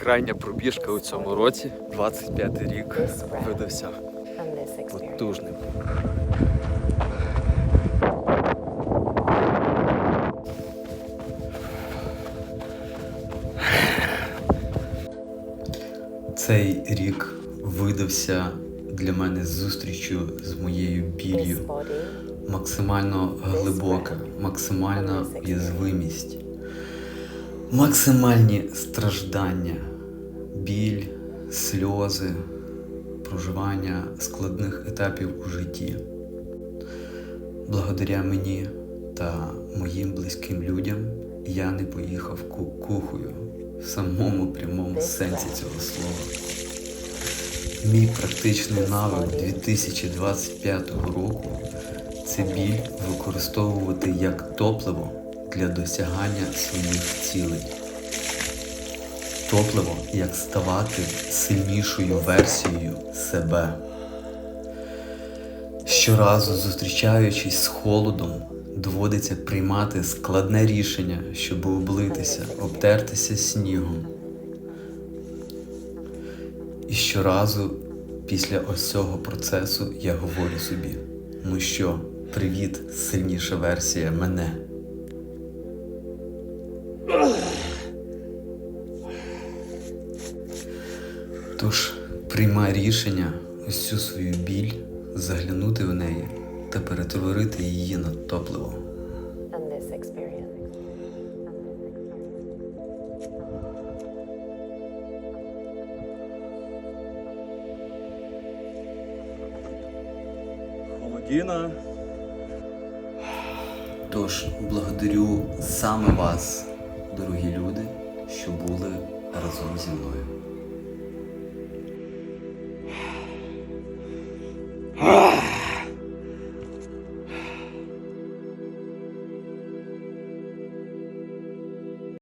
крайня пробіжка у цьому році. 25 рік видався потужним. Цей рік видався для мене зустрічю з моєю body максимально глибока, максимальна уязвимість, максимальні страждання, біль, сльози, проживання складних етапів у житті. Благодаря мені та моїм близьким людям я не поїхав ку- кухою в самому прямому сенсі цього слова. Мій практичний навик 2025 року це біль використовувати як топливо для досягання своїх цілей. Топливо як ставати сильнішою версією себе. Щоразу зустрічаючись з холодом, доводиться приймати складне рішення, щоб облитися, обтертися снігом. І щоразу після ось цього процесу я говорю собі: ну що, привіт, сильніша версія мене. Тож приймай рішення ось цю свою біль, заглянути в неї та перетворити її на топливо. Холодіна. Тож благодарю саме вас, дорогі люди, що були разом зі мною.